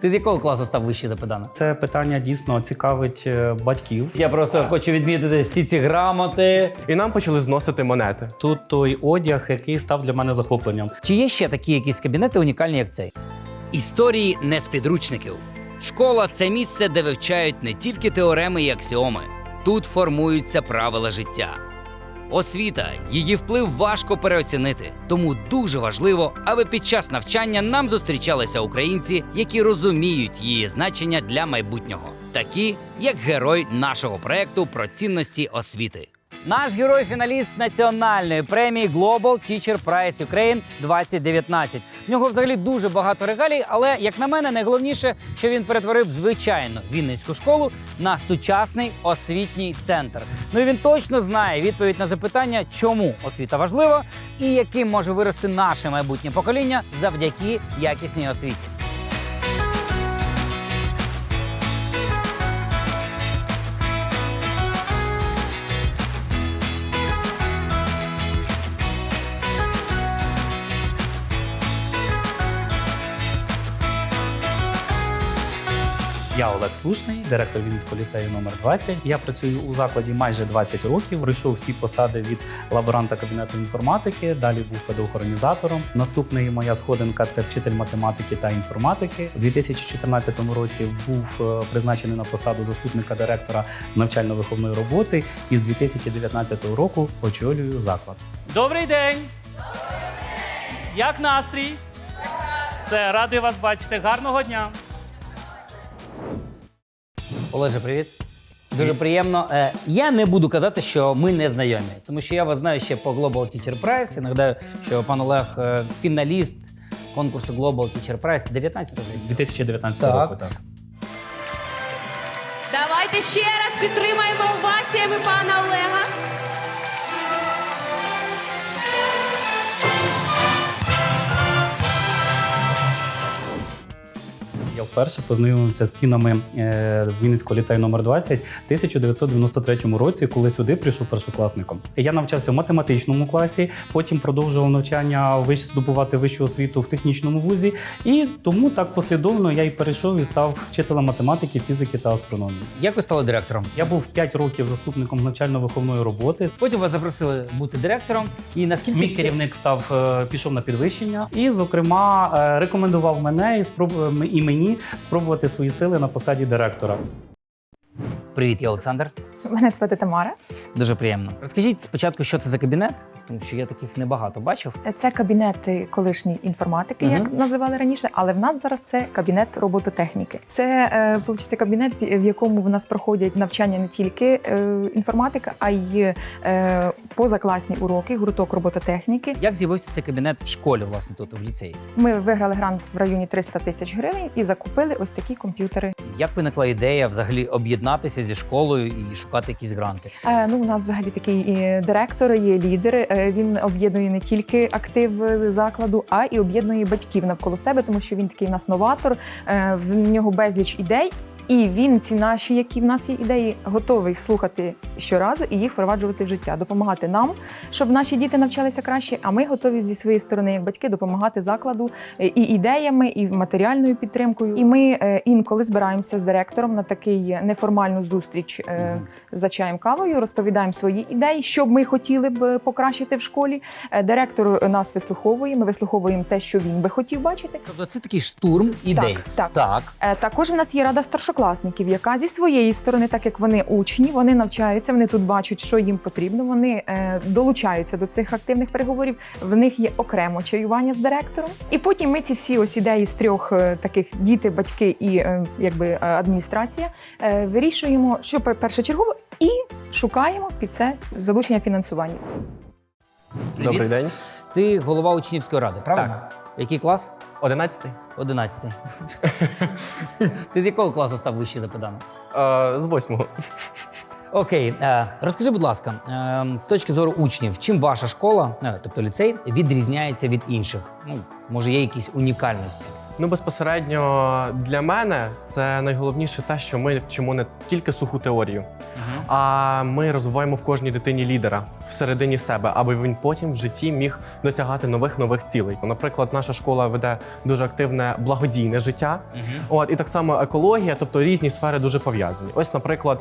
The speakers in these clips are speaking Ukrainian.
Ти з якого класу став вище за педана? Це питання дійсно цікавить е, батьків. Я просто хочу відмітити всі ці грамоти. І нам почали зносити монети. Тут той одяг, який став для мене захопленням. Чи є ще такі якісь кабінети унікальні, як цей? Історії не з підручників. Школа це місце, де вивчають не тільки теореми і аксіоми. Тут формуються правила життя. Освіта, її вплив важко переоцінити. Тому дуже важливо, аби під час навчання нам зустрічалися українці, які розуміють її значення для майбутнього, такі як герой нашого проекту про цінності освіти. Наш герой-фіналіст національної премії Global Teacher Prize Ukraine 2019. В нього взагалі дуже багато регалій, але як на мене, найголовніше, що він перетворив звичайну вінницьку школу на сучасний освітній центр. Ну і він точно знає відповідь на запитання, чому освіта важлива і яким може вирости наше майбутнє покоління завдяки якісній освіті. Олег Слушний, директор Вінницького ліцею номер 20. Я працюю у закладі майже 20 років. Пройшов всі посади від лаборанта кабінету інформатики. Далі був педагогорганізатором. Наступний моя сходинка це вчитель математики та інформатики. У 2014 році був е, призначений на посаду заступника директора навчально-виховної роботи. І з 2019 року очолюю заклад. Добрий день! Як настрій? Все, радий вас бачити. Гарного дня! Олеже, привіт. Дуже приємно. Е, Я не буду казати, що ми не знайомі, тому що я вас знаю ще по Global Teacher Prize. Я нагадаю, що пан Олег е, фіналіст конкурсу Global Teacher Prize 19 років. 2019 Так. року. Так. Давайте ще раз підтримаємо оваціями пана Олега. Я вперше познайомився з стінами е, Вінницького ліцею номер 20 в 1993 році, коли сюди прийшов першокласником. Я навчався в математичному класі, потім продовжував навчання здобувати вищу освіту в технічному вузі, і тому так послідовно я і перейшов і став вчителем математики, фізики та астрономії. Як ви стали директором? Я був 5 років заступником навчально-виховної роботи. Потім вас запросили бути директором. І наскільки Мій керівник став е, пішов на підвищення і, зокрема, е, рекомендував мене і спроб і мені спробувати свої сили на посаді директора. Привіт, я Олександр. Мене звати Тамара. Дуже приємно. Розкажіть спочатку, що це за кабінет, тому що я таких небагато бачив. Це кабінет колишньої інформатики, Мгм. як називали раніше, але в нас зараз це кабінет робототехніки. Це е, виходить, кабінет, в якому в нас проходять навчання не тільки е, інформатика, а й е, позакласні уроки, гурток робототехніки. Як з'явився цей кабінет в школі, власне, тут в ліцеї? Ми виграли грант в районі 300 тисяч гривень і закупили ось такі комп'ютери. Як виникла ідея взагалі об'єднатися зі школою і шукати якісь гранти? Е, Ну, у нас взагалі такий директор, є лідер. Е, Він об'єднує не тільки актив закладу, а і об'єднує батьків навколо себе, тому що він такий у нас новатор. е, В нього безліч ідей. І він ці наші, які в нас є ідеї, готовий слухати щоразу і їх впроваджувати в життя, допомагати нам, щоб наші діти навчалися краще. А ми готові зі своєї сторони, як батьки, допомагати закладу е, і ідеями, і матеріальною підтримкою. І ми е, інколи збираємося з директором на такий неформальну зустріч е, за чаєм кавою, розповідаємо свої ідеї, що б ми хотіли б покращити в школі. Директор нас вислуховує. Ми вислуховуємо те, що він би хотів бачити. Тобто це такий штурм ідей. так. так. Е, Також в нас є рада старшокласників, яка зі своєї сторони, так як вони учні, вони навчаються, вони тут бачать, що їм потрібно. Вони е, долучаються до цих активних переговорів. В них є окремо чаювання з директором. І потім ми ці всі ось ідеї з трьох е, таких діти, батьки і е, якби адміністрація е, вирішуємо, що першочергово, і шукаємо під це залучення фінансування. Добрий день. Ти голова учнівської ради, правильно? Який клас? Одинадцятий. Одинадцятий. Ти з якого класу став вище за педана? Е, з восьмого. Окей, е, розкажи, будь ласка, е, з точки зору учнів, чим ваша школа, тобто ліцей, відрізняється від інших? Ну, може, є якісь унікальності? Ну, безпосередньо для мене це найголовніше те, що ми вчимо не тільки суху теорію, а ми розвиваємо в кожній дитині лідера всередині себе, аби він потім в житті міг досягати нових нових цілей. Наприклад, наша школа веде дуже активне благодійне життя. От і так само екологія, тобто різні сфери дуже пов'язані. Ось, наприклад,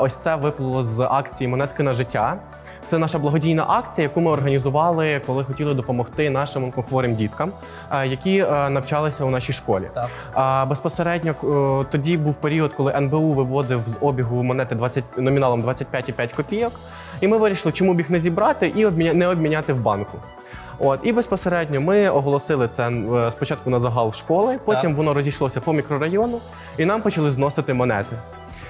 ось це виплило з акції Монетки на життя. Це наша благодійна акція, яку ми організували, коли хотіли допомогти нашим онкохворим діткам, які е, навчалися у нашій школі. Так. Безпосередньо е, тоді був період, коли НБУ виводив з обігу монети 20, номіналом 25,5 копійок. І ми вирішили, чому б їх не зібрати і обміня, не обміняти в банку. От і безпосередньо ми оголосили це е, спочатку на загал школи, потім Так. воно розійшлося по мікрорайону, і нам почали зносити монети.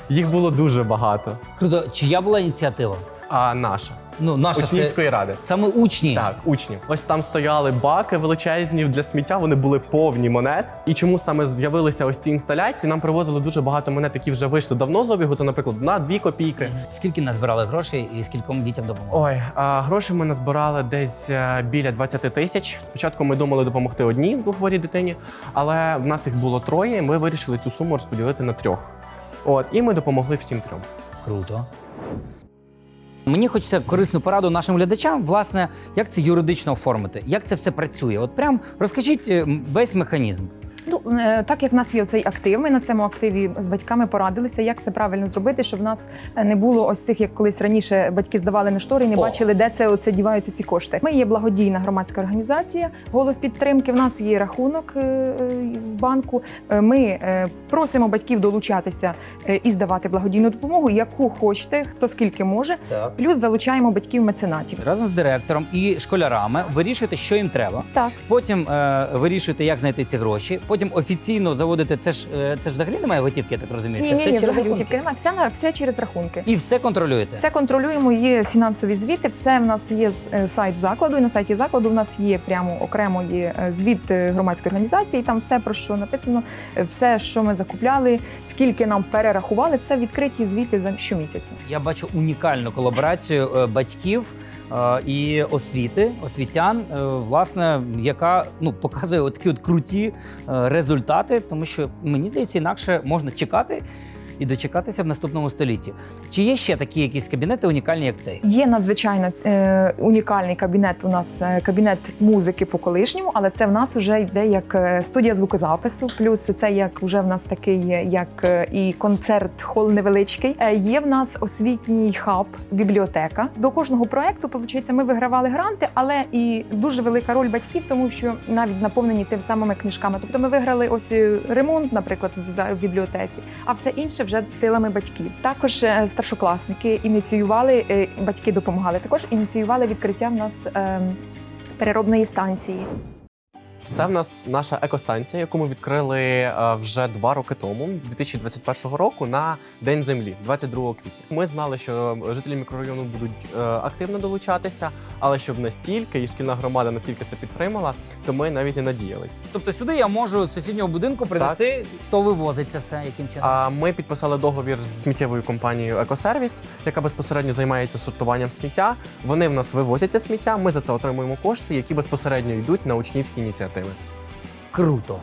Їх було дуже багато. Круто, чия була ініціатива? А наша Ну, наша це ради. саме учні. Так, учнів. Ось там стояли баки величезні для сміття. Вони були повні монет. І чому саме з'явилися ось ці інсталяції? Нам привозили дуже багато монет, які вже вийшли давно з обігу. Це, наприклад, на 2 копійки. Скільки назбирали грошей і скільком дітям допомогли? Ой, а гроші ми назбирали десь е, біля 20 тисяч. Спочатку ми думали допомогти одній двохворій дитині, але в нас їх було троє. і Ми вирішили цю суму розподілити на трьох. От і ми допомогли всім трьом. Круто. Мені хочеться корисну пораду нашим глядачам, власне, як це юридично оформити, як це все працює. От прям розкажіть весь механізм. Ну е, так як в нас є цей актив, ми на цьому активі з батьками порадилися, як це правильно зробити, щоб в нас е, не було ось цих, як колись раніше батьки здавали на штори, не О. бачили, де це оце діваються ці кошти. Ми є благодійна громадська організація, голос підтримки. В нас є рахунок е, в банку. Ми просимо батьків долучатися і здавати благодійну допомогу, яку хочете, хто скільки може. Так. Плюс залучаємо батьків меценатів. Разом з директором і школярами вирішуєте, що їм треба. Так. Потім е, вирішуєте, як знайти ці гроші. Потім офіційно заводите. Це ж е, це ж взагалі немає готівки, я так розумію. Ні, це ні, все ні, через взагалі рахунки. тільки. Все на все через рахунки. І все контролюєте. Все контролюємо, є фінансові звіти. Все в нас є з- е, сайт закладу. І на сайті закладу в нас є прямо окремо є е, звіт е, громадської організації. Там все про що написано, е, все, що ми закупляли, скільки нам перерахували. Це відкриті звіти за щомісяця. Я бачу унікальну колаборацію е, батьків е, і освіти, освітян, е, власне, яка ну показує от такі от круті е, результати, тому що мені здається, інакше можна чекати. І дочекатися в наступному столітті. Чи є ще такі якісь кабінети унікальні, як цей? Є надзвичайно е, унікальний кабінет. У нас е, кабінет музики по колишньому, але це в нас вже йде як е, студія звукозапису. Плюс це як вже в нас такий е, як і концерт хол невеличкий. Є в нас освітній хаб, бібліотека. До кожного проекту, виходить, ми вигравали гранти, але і дуже велика роль батьків, тому що навіть наповнені тим самими книжками. Тобто ми виграли ось ремонт, наприклад, в бібліотеці, а все інше вже силами батьків. Також е, старшокласники ініціювали, е, батьки допомагали. Також ініціювали відкриття в нас е, переробної станції. Це в нас наша екостанція, яку ми відкрили е, вже два роки тому, 2021 року, на День землі, 22 квітня. Ми знали, що жителі мікрорайону будуть е, активно долучатися, але щоб настільки і шкільна громада настільки це підтримала, то ми навіть не надіялись. Тобто сюди я можу з сусіднього будинку принести, то вивозить це все, яким чином. А ми підписали договір з сміттєвою компанією Екосервіс, яка безпосередньо займається сортуванням сміття. Вони в нас вивозять це сміття. Ми за це отримуємо кошти, які безпосередньо йдуть на учнівські ініціативи. Круто.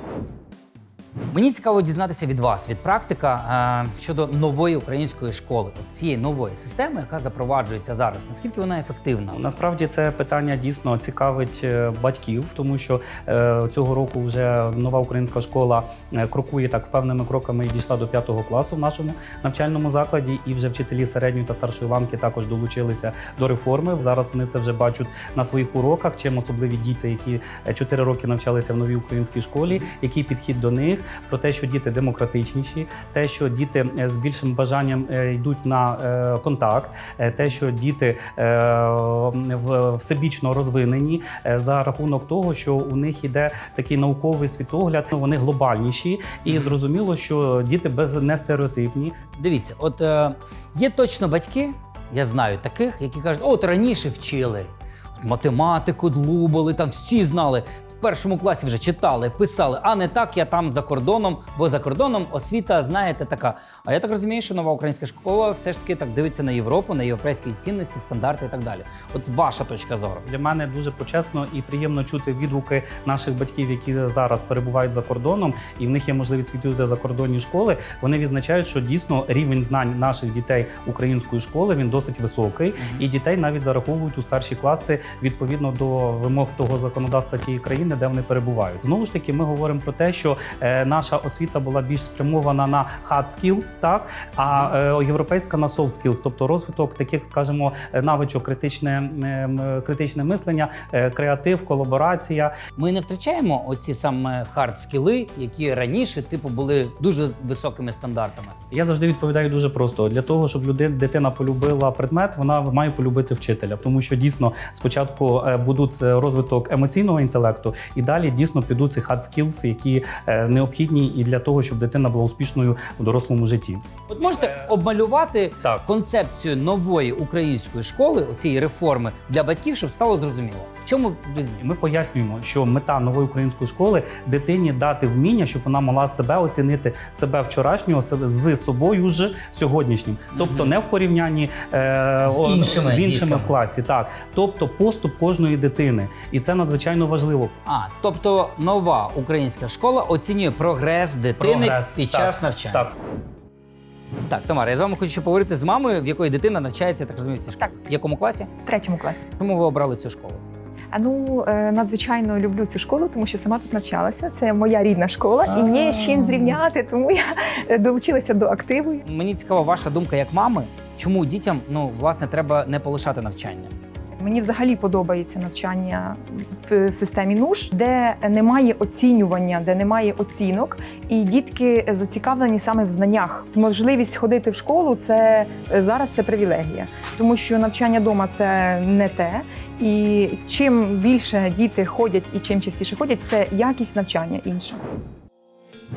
Мені цікаво дізнатися від вас, від практика е, щодо нової української школи, от цієї нової системи, яка запроваджується зараз. Наскільки вона ефективна? Насправді це питання дійсно цікавить е, батьків, тому що е, цього року вже нова українська школа крокує так певними кроками і дійшла до п'ятого класу в нашому навчальному закладі. І вже вчителі середньої та старшої ланки також долучилися до реформи. Зараз вони це вже бачать на своїх уроках. Чим особливі діти, які 4 роки навчалися в новій українській школі, який підхід до них, про те, що діти демократичніші, те, що діти е, з більшим бажанням е, йдуть на е, контакт, те, що діти всебічно розвинені за рахунок того, що у них іде такий науковий світогляд, ну, вони глобальніші, і зрозуміло, що діти без не стереотипні. Дивіться, от є точно батьки, я знаю таких, які кажуть, от раніше вчили. Математику длубали, там всі знали. Першому класі вже читали, писали, а не так, я там за кордоном, бо за кордоном освіта, знаєте, така. А я так розумію, що нова українська школа все ж таки так дивиться на Європу, на європейські цінності, стандарти і так далі. От ваша точка зору. Для мене дуже почесно і приємно чути відгуки наших батьків, які зараз перебувають за кордоном, і в них є можливість відвідати закордонні школи. Вони відзначають, що дійсно рівень знань наших дітей української школи він досить високий, і дітей навіть зараховують у старші класи відповідно до вимог того законодавства тієї країни, де вони перебувають. Знову ж таки, ми говоримо про те, що е, наша освіта була більш спрямована на hard skills, так а е, європейська на soft skills, тобто розвиток таких, скажімо, е, навичок, критичне, критичне мислення, креатив, колаборація. Ми не втрачаємо оці саме хард скіли, які раніше, типу, були дуже високими стандартами. Я завжди відповідаю дуже просто: для того, щоб люди, дитина полюбила предмет, вона має полюбити вчителя, тому що дійсно спочатку будуть розвиток емоційного інтелекту, і далі дійсно підуть ці hard skills, які е, необхідні і для того, щоб дитина була успішною в дорослому житті. От можете обмалювати Так. концепцію нової української школи, оцієї реформи для батьків, щоб стало зрозуміло, в чому різниця? Ми пояснюємо, що мета нової української школи дитині дати вміння, щоб вона могла себе оцінити себе вчорашнього з собою ж сьогоднішнім, тобто не в порівнянні е, З іншими з іншими в класі, так тобто поступ кожної дитини, і це надзвичайно важливо. А, тобто нова українська школа оцінює прогрес дитини Прогрес, під так, час навчання. Так, Так, Тамара, я з вами хочу ще поговорити з мамою, в якої дитина навчається, я так розумію, в цій школі. В якому класі? В третьому класі. Чому ви обрали цю школу? А ну е, надзвичайно люблю цю школу, тому що сама тут навчалася. Це моя рідна школа, і є з чим зрівняти, тому я е, долучилася до активу. Мені цікава ваша думка як мами. Чому дітям ну власне треба не полишати навчання? Мені взагалі подобається навчання в системі НУШ, де немає оцінювання, де немає оцінок, і дітки зацікавлені саме в знаннях. Можливість ходити в школу це зараз це привілегія, тому що навчання вдома це не те. І чим більше діти ходять і чим частіше ходять, це якість навчання інша.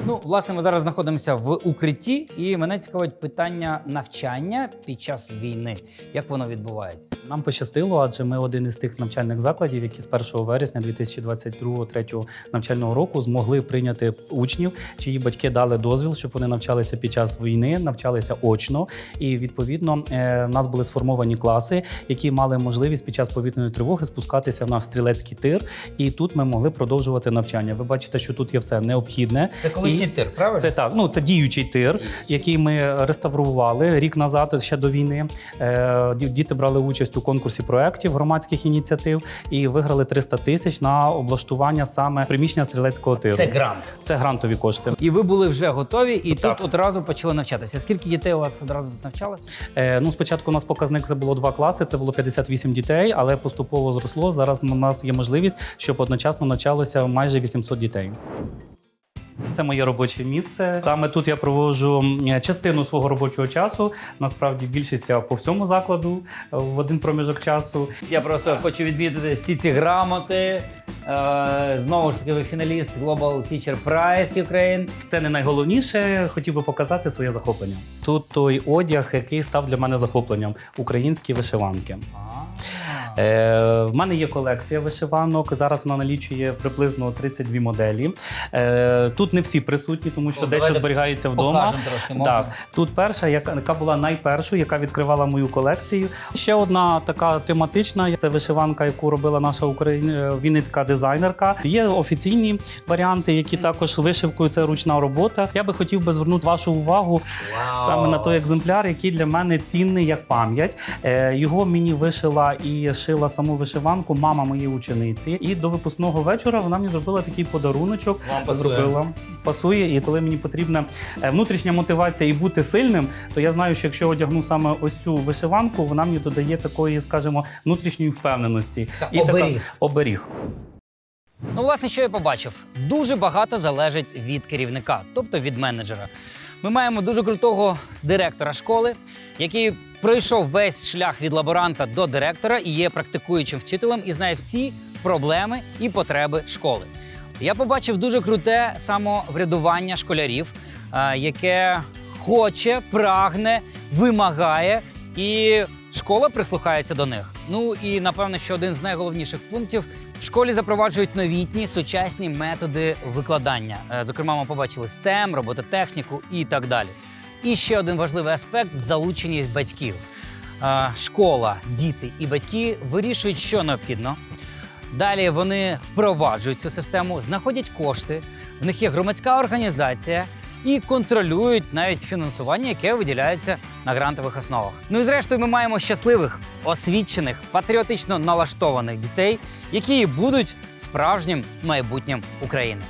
Ну, власне, ми зараз знаходимося в укритті, і мене цікавить питання навчання під час війни. Як воно відбувається? нам пощастило, адже ми один із тих навчальних закладів, які з 1 вересня 2022-2023 навчального року змогли прийняти учнів, чиї батьки дали дозвіл, щоб вони навчалися під час війни, навчалися очно. І відповідно е, в нас були сформовані класи, які мали можливість під час повітряної тривоги спускатися в наш стрілецький тир. І тут ми могли продовжувати навчання. Ви бачите, що тут є все необхідне. Це колишній І- тир, правильно? Це так, ну це діючий тир, який ми реставрували рік назад, ще до війни. Е, Діти брали участь у конкурсі проєктів громадських ініціатив і виграли 300 тисяч на облаштування саме приміщення стрілецького тиру. Це грант. Це грантові кошти. І ви були вже готові, і Так. тут одразу почали навчатися. Скільки дітей у вас одразу тут навчалося? Е, ну, спочатку у нас показник це було два класи, це було 58 дітей, але поступово зросло. Зараз у нас є можливість, щоб одночасно навчалося майже 800 дітей. Це моє робоче місце. Саме тут я проводжу частину свого робочого часу. Насправді більшість я по всьому закладу е, в один проміжок часу. Я просто хочу відмітити всі ці грамоти. Е, знову ж таки, ви фіналіст Global Teacher Prize Ukraine. Це не найголовніше. Хотів би показати своє захоплення. Тут той одяг, який став для мене захопленням українські вишиванки. Е, в мене є колекція вишиванок. Зараз вона налічує приблизно 32 моделі. Е, тут не всі присутні, тому що О, дещо зберігається вдома. Трошки можна. Так, тут перша, яка, яка була найпершою, яка відкривала мою колекцію. Ще одна така тематична це вишиванка, яку робила наша Україна вінницька дизайнерка. Є офіційні варіанти, які також вишивкою це ручна робота. Я би хотів би звернути вашу увагу Вау. саме на той екземпляр, який для мене цінний як пам'ять. Е, його мені вишила і шила саму вишиванку мама моєї учениці. І до випускного вечора вона мені зробила такий подаруночок. Вам пасує. Зробила. Пасує, і коли мені потрібна е, внутрішня мотивація і бути сильним, то я знаю, що якщо одягну саме ось цю вишиванку, вона мені додає такої, скажімо, внутрішньої впевненості. Така і така оберіг. оберіг. Ну, власне, що я побачив? Дуже багато залежить від керівника, тобто від менеджера. Ми маємо дуже крутого директора школи, який пройшов весь шлях від лаборанта до директора і є практикуючим вчителем і знає всі проблеми і потреби школи. Я побачив дуже круте самоврядування школярів, е, яке хоче, прагне, вимагає і Школа прислухається до них. Ну і напевно, що один з найголовніших пунктів в школі запроваджують новітні сучасні методи викладання. Е, Зокрема, ми побачили STEM, робототехніку і так далі. І ще один важливий аспект залученість батьків. Школа, діти і батьки вирішують, що необхідно. Далі вони впроваджують цю систему, знаходять кошти. В них є громадська організація і контролюють навіть фінансування, яке виділяється на грантових основах. Ну і зрештою, ми маємо щасливих, освічених, патріотично налаштованих дітей, які будуть справжнім майбутнім України.